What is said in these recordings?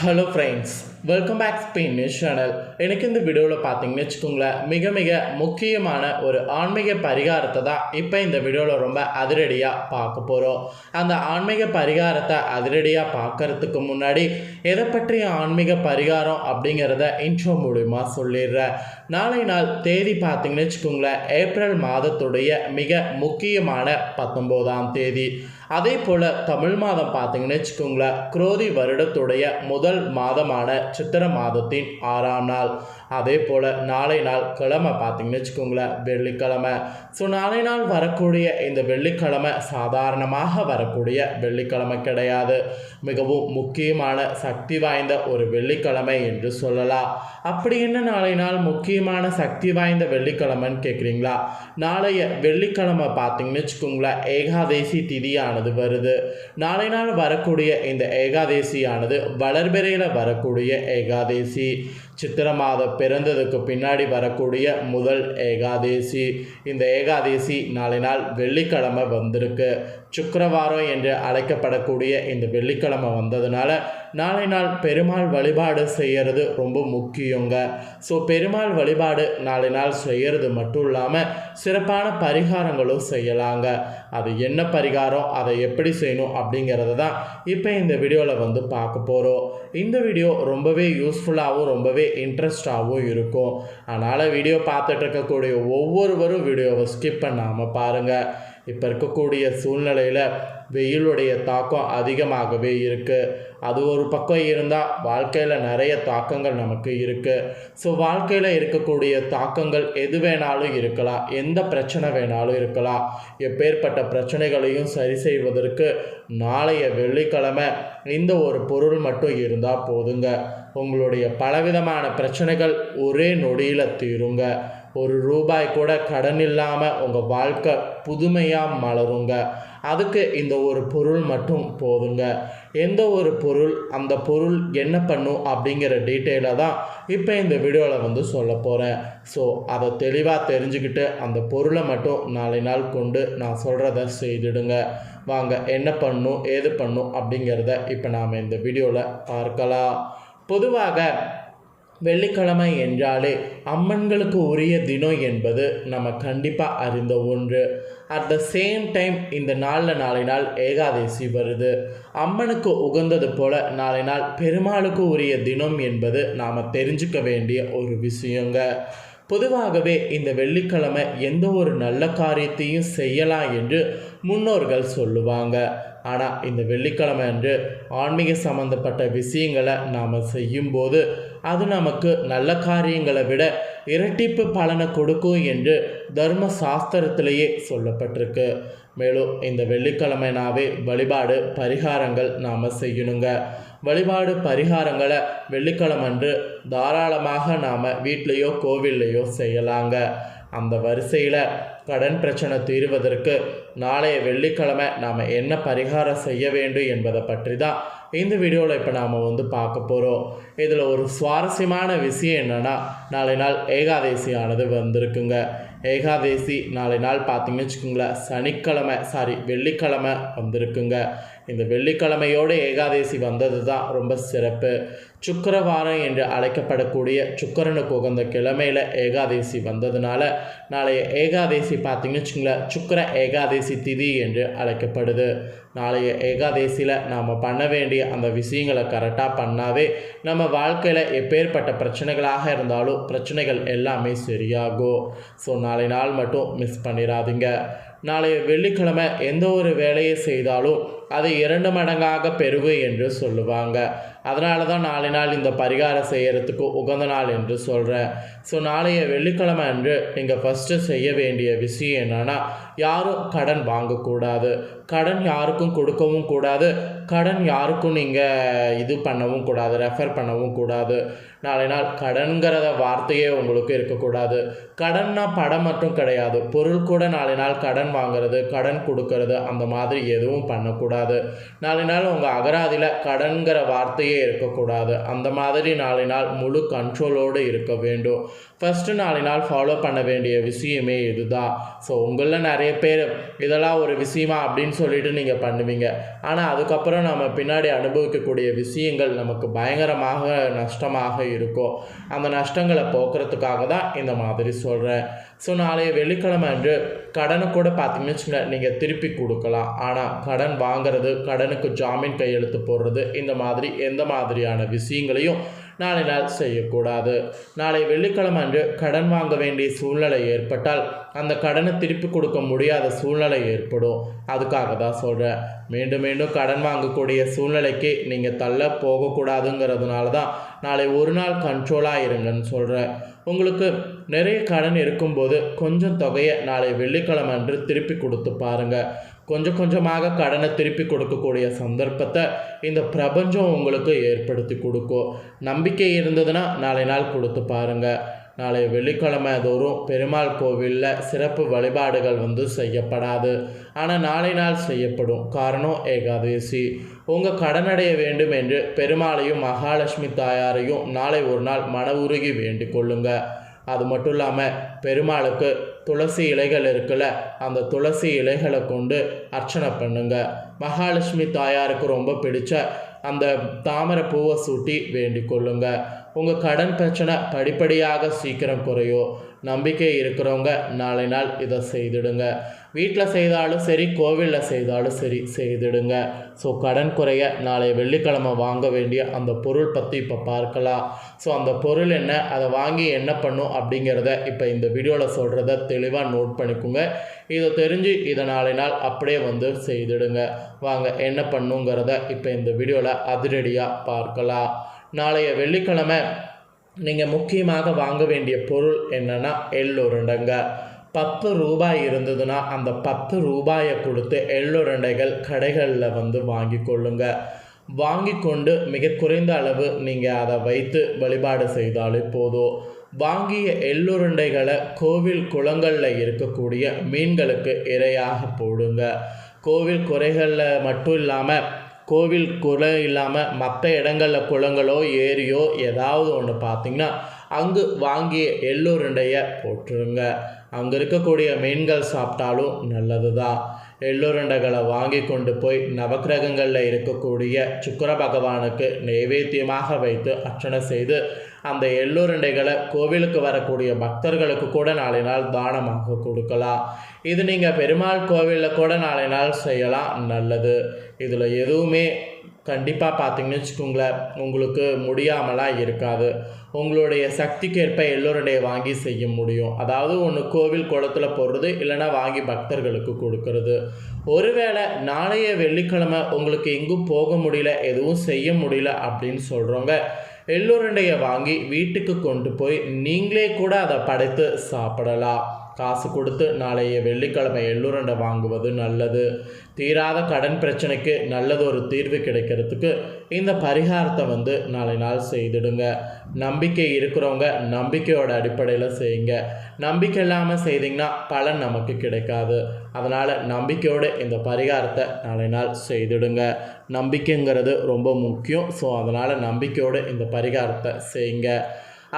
Hello friends welcome back Spain news channel எனக்கு இந்த வீடியோவில் பார்த்தீங்கன்னு வச்சுக்கோங்களேன் மிக மிக முக்கியமான ஒரு ஆன்மீக பரிகாரத்தை தான் இப்போ இந்த வீடியோவில் ரொம்ப அதிரடியாக பார்க்க போகிறோம் அந்த ஆன்மீக பரிகாரத்தை அதிரடியாக பார்க்கறதுக்கு முன்னாடி எதை பற்றிய ஆன்மீக பரிகாரம் அப்படிங்கிறத இன்ட்ரோ மூலிமா சொல்லிடுறேன். நாளை நாள் தேதி பார்த்தீங்கன்னு வச்சுக்கோங்களேன் ஏப்ரல் மாதத்துடைய மிக முக்கியமான பத்தொம்போதாம் தேதி. அதே போல் தமிழ் மாதம் பார்த்தீங்கன்னு வச்சுக்கோங்களேன் குரோதி வருடத்துடைய முதல் மாதமான நட்சத்திர மாதத்தின் ஆறாம் நாள். அதே போல் நாளை நாள் கிழமை பார்த்தீங்கன்னு வச்சுக்கோங்களேன் வெள்ளிக்கிழமை. ஸோ நாளை நாள் வரக்கூடிய இந்த வெள்ளிக்கிழமை சாதாரணமாக வரக்கூடிய வெள்ளிக்கிழமை கிடையாது. மிகவும் முக்கியமான சக்தி வாய்ந்த ஒரு வெள்ளிக்கிழமை என்று சொல்லலாம். அப்படி என்ன நாளை நாள் முக்கியமான சக்தி வாய்ந்த வெள்ளிக்கிழமைன்னு கேட்குறீங்களா? நாளைய வெள்ளிக்கிழமை பார்த்தீங்கன்னு வச்சுக்கோங்களேன் ஏகாதேசி திதியானது வருது. நாளை நாள் வரக்கூடிய இந்த ஏகாதேசியானது வளர்பிறையில் வரக்கூடிய ஏகாதேசி. சித்திர மாதம் பிறந்ததுக்கு பின்னாடி வரக்கூடிய முதல் ஏகாதேசி. இந்த ஏகாதேசி நாளை நாள் வெள்ளிக்கிழமை வந்திருக்கு. சுக்கரவாரம் என்று அழைக்கப்படக்கூடிய இந்த வெள்ளிக்கிழமை வந்ததுனால நாளை நாள் பெருமாள் வழிபாடு செய்கிறது ரொம்ப முக்கியங்க. ஸோ பெருமாள் வழிபாடு நாளை நாள் செய்கிறது மட்டும் இல்லாமல் சிறப்பான பரிகாரங்களும் செய்யலாங்க. அது என்ன பரிகாரம் அதை எப்படி செய்யணும் அப்படிங்கிறத தான் இப்போ இந்த வீடியோவில் வந்து பார்க்க போகிறோம் இந்த வீடியோ ரொம்பவே யூஸ்ஃபுல்லாகவும் ரொம்பவே இன்ட்ரெஸ்டாகவும் இருக்கும். அதனால் வீடியோ பார்த்துட்டு இருக்கக்கூடிய ஒவ்வொருவரும் வீடியோவை ஸ்கிப் பண்ணாமல் பாருங்கள் இப்போ இருக்கக்கூடிய சூழ்நிலையில் வெயிலுடைய தாக்கம் அதிகமாகவே இருக்குது அது ஒரு பக்கம் இருந்தால் வாழ்க்கையில் நிறைய தாக்கங்கள் நமக்கு இருக்குது ஸோ வாழ்க்கையில் இருக்கக்கூடிய தாக்கங்கள் எது வேணாலும் இருக்கலாம். எந்த பிரச்சனை வேணாலும் இருக்கலாம். எப்பேற்பட்ட பிரச்சனைகளையும் சரி செய்வதற்கு நாளைய வெள்ளிக்கிழமை இந்த ஒரு பொருள் மட்டும் இருந்தால் போதுங்க. உங்களுடைய பலவிதமான பிரச்சனைகள் ஒரே நொடியில் தீருங்க. ஒரு ரூபாய் கூட கடன் இல்லாமல் உங்கள் வாழ்க்கை புதுமையாக மலருங்க. அதுக்கு இந்த ஒரு பொருள் மட்டும் போதுங்க. எந்த ஒரு பொருள் அந்த பொருள் என்ன பண்ணும் அப்படிங்கிற டீட்டெயிலை தான் இப்போ இந்த வீடியோவில் வந்து சொல்ல போகிறேன் ஸோ அதை தெளிவாக தெரிஞ்சுக்கிட்டு அந்த பொருளை மட்டும் நாளை நாள் கொண்டு நான் சொல்கிறத செய்திடுங்க. வாங்க என்ன பண்ணும் ஏது பண்ணும் அப்படிங்கிறத இப்போ நாம் இந்த வீடியோவில் பார்க்கலாம். பொதுவாக வெள்ளிக்கிழமை என்றாலே அம்மன்களுக்கு உரிய தினம் என்பது நம்ம கண்டிப்பாக அறிந்த ஒன்று. அட் த சேம் டைம் இந்த நாளில் நாளை நாள் ஏகாதசி வருது. அம்மனுக்கு உகந்தது போல நாளை நாள் பெருமாளுக்கு உரிய தினம் என்பது நாம் தெரிஞ்சுக்க வேண்டிய ஒரு விஷயங்க. பொதுவாகவே இந்த வெள்ளிக்கிழமை எந்த ஒரு நல்ல காரியத்தையும் செய்யலாம் என்று முன்னோர்கள் சொல்லுவாங்க. ஆனால் இந்த வெள்ளிக்கிழமை அன்று ஆன்மீக சம்பந்தப்பட்ட விஷயங்களை நாம் செய்யும்போது அது நமக்கு நல்ல காரியங்களை விட இரட்டிப்பு பலனை கொடுக்கும் என்று தர்ம சாஸ்திரத்திலேயே சொல்லப்பட்டிருக்கு. மேலும் இந்த வெள்ளிக்கிழமைனாவே வழிபாடு பரிகாரங்கள் நாம் செய்யணுங்க. வழிபாடு பரிகாரங்களை வெள்ளிக்கிழமன்று தாராளமாக நாம் வீட்லேயோ கோவில்லையோ செய்யலாங்க. அந்த வரிசையில் கடன் பிரச்சனை தீர்வதற்கு நாளைய வெள்ளிக்கிழமை நாம் என்ன பரிகாரம் செய்ய வேண்டும் என்பதை பற்றி தான் இந்த வீடியோவில் இப்போ நாம் வந்து பார்க்க போகிறோம் இதில் ஒரு சுவாரஸ்யமான விஷயம் என்னென்னா நாளை நாள் ஏகாதேசியானது வந்திருக்குங்க. ஏகாதேசி நாளை நாள் பார்த்தீங்கன்னு வச்சுக்கோங்களேன் சனிக்கிழமை சாரி வெள்ளிக்கிழமை வந்திருக்குங்க. இந்த வெள்ளிக்கிழமையோடு ஏகாதேசி வந்தது தான் ரொம்ப சிறப்பு. சுக்கரவாரம் என்று அழைக்கப்படக்கூடிய சுக்கரனுக்கு உகந்த கிழமையில் ஏகாதேசி வந்ததுனால நாளைய ஏகாதேசி பார்த்தீங்கன்னு வச்சுங்களேன் சுக்கர ஏகாதேசி திதி என்று அழைக்கப்படுது. நாளைய ஏகாதேசியில் நாம் பண்ண வேண்டிய அந்த விஷயங்களை கரெக்டாக பண்ணாவே நம்ம வாழ்க்கையில் எப்பேற்பட்ட பிரச்சனைகளாக இருந்தாலும் பிரச்சனைகள் எல்லாமே சரியாகும். ஸோ நாளை நாள் மட்டும் மிஸ் பண்ணிடாதீங்க. நாளைய வெள்ளிக்கிழமை எந்த ஒரு வேலையை செய்தாலும் அது இரண்டு மடங்காக பெருகு என்று சொல்லுவாங்க. அதனால தான் நாளை நாள் இந்த பரிகாரம் செய்கிறதுக்கு உகந்த நாள் என்று சொல்கிறேன் ஸோ நாளைய வெள்ளிக்கிழமை அன்று நீங்கள் ஃபஸ்ட்டு செய்ய வேண்டிய விஷயம் என்னென்னா யாரும் கடன் வாங்கக்கூடாது. கடன் யாருக்கும் கொடுக்கவும் கூடாது. கடன் யாருக்கும் நீங்கள் இது பண்ணவும் கூடாது ரெஃபர் பண்ணவும் கூடாது. நாளை நாள் கடன்கிறத வார்த்தையே உங்களுக்கு இருக்கக்கூடாது. கடன்னா படம் மட்டும் கிடையாது. பொருள் கூட நாளை நாள் கடன் வாங்குறது கடன் கொடுக்கறது அந்த மாதிரி எதுவும் பண்ணக்கூடாது. நாளை நாள் உங்கள் அகராதியில் கடன்கிற வார்த்தையே இருக்கக்கூடாது. அந்த மாதிரி நாளை நாள் முழு கண்ட்ரோலோடு இருக்க வேண்டும். ஃபஸ்ட்டு நாளை நாள் ஃபாலோ பண்ண வேண்டிய விஷயமே இதுதான். ஸோ உங்களில் நிறைய பேர் இதெல்லாம் ஒரு விஷயமா அப்படின்னு சொல்லிட்டு நீங்கள் பண்ணுவீங்க. ஆனால் அதுக்கப்புறம் நம்ம பின்னாடி அனுபவிக்கக்கூடிய விஷயங்கள் நமக்கு பயங்கரமாக நஷ்டமாக இருக்கோ. அந்த நஷ்டங்களை போக்குறதுக்காக தான் இந்த மாதிரி சொல்கிறேன் ஸோ நாளைய வெள்ளிக்கிழமை அன்று கடனை கூட பார்த்தீங்கன்னு வச்சுங்க நீங்கள் திருப்பி கொடுக்கலாம். ஆனால் கடன் வாங்குறது கடனுக்கு ஜாமீன் கையெழுத்து போடுறது இந்த மாதிரி எந்த மாதிரியான விஷயங்களையும் நாளை நாள் செய்யக்கூடாது. நாளை வெள்ளிக்கிழமை அன்று கடன் வாங்க வேண்டிய சூழ்நிலை ஏற்பட்டால் அந்த கடனை திருப்பி கொடுக்க முடியாத சூழ்நிலை ஏற்படும். அதுக்காக தான் சொல்கிறேன் மீண்டும் மீண்டும் கடன் வாங்கக்கூடிய சூழ்நிலைக்கு நீங்கள் தள்ள போகக்கூடாதுங்கிறதுனால தான் நாளை ஒரு நாள் கண்ட்ரோலாக இருங்கன்னு சொல்கிறேன் உங்களுக்கு நிறைய கடன் இருக்கும்போது கொஞ்சம் தொகையை நாளை வெள்ளிக்கிழமை அன்று திருப்பி கொடுத்து பாருங்கள் கொஞ்சம் கொஞ்சமாக கடனை திருப்பி கொடுக்கக்கூடிய சந்தர்ப்பத்தை இந்த பிரபஞ்சம் உங்களுக்கு ஏற்படுத்தி கொடுக்கும் நம்பிக்கை இருந்ததுன்னா நாளை நாள் கொடுத்து பாருங்கள் நாளை வெள்ளிக்கிழமை தோறும் பெருமாள் கோவிலில் சிறப்பு வழிபாடுகள் வந்து செய்யப்படாது. ஆனால் நாளை நாள் செய்யப்படும். காரணம் ஏகாதேசி. உங்கள் கடனடைய வேண்டும் என்று பெருமாளையும் மகாலட்சுமி தாயாரையும் நாளை ஒரு நாள் மன உருகி வேண்டிக் கொள்ளுங்கள் அது மட்டும் இல்லாமல் பெருமாளுக்கு துளசி இலைகள் இருக்குல்ல அந்த துளசி இலைகளை கொண்டு அர்ச்சனை பண்ணுங்க. மகாலட்சுமி தாயாருக்கு ரொம்ப பிடிச்ச அந்த தாமரை பூவை சூட்டி வேண்டிக் கொள்ளுங்க. உங்கள் கடன் பிரச்சனை படிப்படியாக சீக்கிரம் குறையும். நம்பிக்கை இருக்கிறவங்க நாளை நாள் இதை செய்திடுங்க. வீட்டில் செய்தாலும் சரி கோவிலில் செய்தாலும் சரி செய்திடுங்க. ஸோ கடன் குறைய நாளை வெள்ளிக்கிழமை வாங்க வேண்டிய அந்த பொருள் பற்றி இப்போ பார்க்கலாம். ஸோ அந்த பொருள் என்ன அதை வாங்கி என்ன பண்ணும் அப்படிங்கிறத இப்போ இந்த வீடியோவில் சொல்கிறத தெளிவாக நோட் பண்ணிக்கோங்க. இதை தெரிஞ்சு இதை நாளை நாள் அப்படியே வந்து செய்திடுங்க. வாங்க என்ன பண்ணுங்கிறத இப்போ இந்த வீடியோவில் அதிரடியாக பார்க்கலாம். நாளைய வெள்ளிக்கிழமை நீங்கள் முக்கியமாக வாங்க வேண்டிய பொருள் என்னென்னா எள்ளுருண்டைங்க பத்து ரூபாய் இருந்ததுன்னா அந்த பத்து ரூபாயை கொடுத்து எள்ளுருண்டைகள் கடைகளில் வந்து வாங்கி கொள்ளுங்க. வாங்கி கொண்டு மிக குறைந்த அளவு நீங்கள் அதை வைத்து வழிபாடு செய்தாலே போதும். வாங்கிய எள்ளுருண்டைகளை கோவில் குளங்களில் இருக்கக்கூடிய மீன்களுக்கு இரையாக போடுங்க. கோவில் குறைகளில் மட்டும் இல்லாமல் கோவில் குளம் இல்லாமல் மற்ற இடங்களில் குளங்களோ ஏரியோ ஏதாவது ஒன்று பார்த்தீங்கன்னா அங்கு வாங்கிய எள்ளுருண்டைய போட்டுருங்க அங்கே இருக்கக்கூடிய மீன்கள் சாப்பிட்டாலும் நல்லது தான் எள்ளுருண்டைகளை வாங்கி கொண்டு போய் நவக்கிரகங்களில் இருக்கக்கூடிய சுக்கர பகவானுக்கு நைவேத்தியமாக வைத்து அர்ச்சனை செய்து அந்த எள்ளூரண்டைகளை கோவிலுக்கு வரக்கூடிய பக்தர்களுக்கு கூட நாளை நாள் தானமாக கொடுக்கலாம். இது நீங்கள் பெருமாள் கோவிலில் கூட நாளை நாள் செய்யலாம். நல்லது. இதில் எதுவுமே கண்டிப்பாக பார்த்தீங்கன்னு வச்சுக்கோங்களேன் உங்களுக்கு முடியாமலாம் இருக்காது. உங்களுடைய சக்திக்கேற்ப எல்லோருடைய வாங்கி செய்ய முடியும். அதாவது ஒன்று கோவில் குளத்தில் போடுறது இல்லைனா வாங்கி பக்தர்களுக்கு கொடுக்கறது. ஒருவேளை நாளைய வெள்ளிக்கிழமை உங்களுக்கு எங்கும் போக முடியல எதுவும் செய்ய முடியல அப்படின்னு சொல்கிறவங்க எள்ளுருண்டையை வாங்கி வீட்டுக்கு கொண்டு போய் நீங்களே கூட அதை படைத்து சாப்பிடலாம். காசு கொடுத்து நாளைய வெள்ளிக்கிழமை எள்ளுருண்டை வாங்குவது நல்லது. தீராத கடன் பிரச்சனைக்கு நல்லது ஒரு தீர்வு கிடைக்கிறதுக்கு இந்த பரிகாரத்தை வந்து நாளை நாள் செய்திடுங்க. நம்பிக்கை இருக்கிறவங்க நம்பிக்கையோட அடிப்படையில் செய்யுங்க. நம்பிக்கை இல்லாமல் செய்தீங்கன்னா பலன் நமக்கு கிடைக்காது. அதனால் நம்பிக்கையோடு இந்த பரிகாரத்தை நாளை நாள் செய்திடுங்க. நம்பிக்கைங்கிறது ரொம்ப முக்கியம். ஸோ அதனால் நம்பிக்கையோடு இந்த பரிகாரத்தை செய்யுங்க.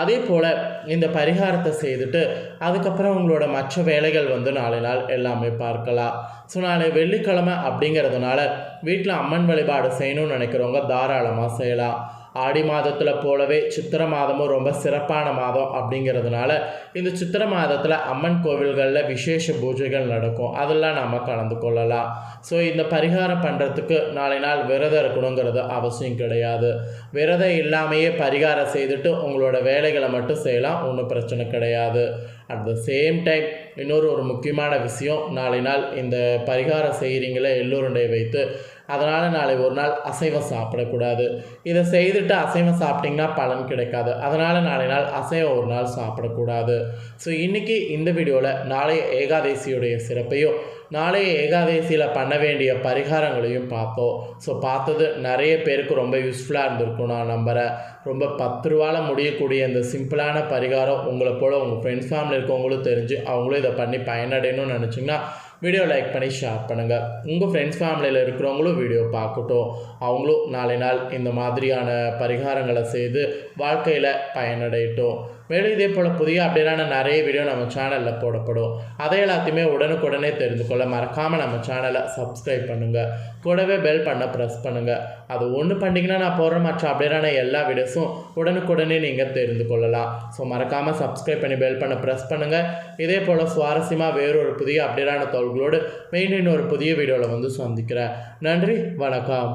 அதே போல் இந்த பரிகாரத்தை செய்துட்டு அதுக்கப்புறம் உங்களோட மற்ற வேலைகள் வந்து நாளை நாள் எல்லாமே பார்க்கலாம். ஸோ நாளை வெள்ளிக்கிழமை அப்படிங்கிறதுனால வீட்டில் அம்மன் வழிபாடு செய்யணும்னு நினைக்கிறவங்க தாராளமாக செய்யலாம். ஆடி மாதத்தில் போலவே சித்திர மாதமும் ரொம்ப சிறப்பான மாதம் அப்படிங்கிறதுனால இந்த சித்திர மாதத்தில் அம்மன் கோவில்களில் விசேஷ பூஜைகள் நடக்கும். அதெல்லாம் நம்ம கலந்து கொள்ளலாம். ஸோ இந்த பரிகாரம் பண்ணுறதுக்கு நாளை நாள் விரதம் இருக்கணுங்கிறது அவசியம் கிடையாது. விரதம் இல்லாமையே பரிகாரம் செய்துட்டு உங்களோட வேலைகளை மட்டும் செய்யலாம். ஒன்றும் பிரச்சனை கிடையாது. அட் த சேம் டைம் இன்னொரு ஒரு முக்கியமான விஷயம் நாளை நாள் இந்த பரிகாரம் செய்கிறீங்களே எல்லோருடைய வைத்து அதனால் நாளை ஒரு நாள் அசைவம் சாப்பிடக்கூடாது. இதை செய்துட்டு அசைவம் சாப்பிட்டிங்கன்னா பலன் கிடைக்காது. அதனால் நாளை நாள் அசைவம் ஒரு நாள் சாப்பிடக்கூடாது. ஸோ இன்றைக்கி இந்த வீடியோவில் நாளைய ஏகாதேசியுடைய சிறப்பையும் நாளைய ஏகாதசியில் பண்ண வேண்டிய பரிகாரங்களையும் பார்த்தோம் ஸோ பார்த்தது நிறைய பேருக்கு ரொம்ப யூஸ்ஃபுல்லாக இருந்திருக்கும். நான் நம்புகிறேன் ரொம்ப பத்து ரூபால முடியக்கூடிய இந்த சிம்பிளான பரிகாரம் உங்களை போல் உங்கள் ஃப்ரெண்ட்ஸ் ஃபேமிலி இருக்கவங்களும் தெரிஞ்சு அவங்களும் இதை பண்ணி பயனடையணும்னு நினச்சிங்கன்னா வீடியோ லைக் பண்ணி ஷேர் பண்ணுங்கள் உங்கள் ஃப்ரெண்ட்ஸ் ஃபேமிலியில் இருக்கிறவங்களும் வீடியோ பார்க்கட்டும். அவங்களும் நாளை நாள் இந்த மாதிரியான பரிகாரங்களை செய்து வாழ்க்கையில் பயனடையட்டும். மேலும் இதே போல் புதிய அப்டேட்டான நிறைய வீடியோ நம்ம சேனலில் போடப்படும். அதை எல்லாத்தையுமே உடனுக்குடனே தெரிந்து கொள்ள மறக்காமல் நம்ம சேனலை சப்ஸ்கிரைப் பண்ணுங்கள் கூடவே பெல் பண்ண ப்ரெஸ் பண்ணுங்கள் அது ஒன்று பண்ணிங்கன்னா நான் போடுற மற்ற அப்டேட்டான எல்லா வீடியோஸும் உடனுக்குடனே நீங்கள் தெரிந்து கொள்ளலாம். ஸோ மறக்காமல் சப்ஸ்கிரைப் பண்ணி பெல் பண்ண ப்ரெஸ் பண்ணுங்கள் இதே போல் சுவாரஸ்யமாக வேறொரு புதிய அப்டேட்டான தோல்களோடு மெயின் ஒரு புதிய வீடியோவில் வந்து சந்திக்கிறேன். நன்றி வணக்கம்.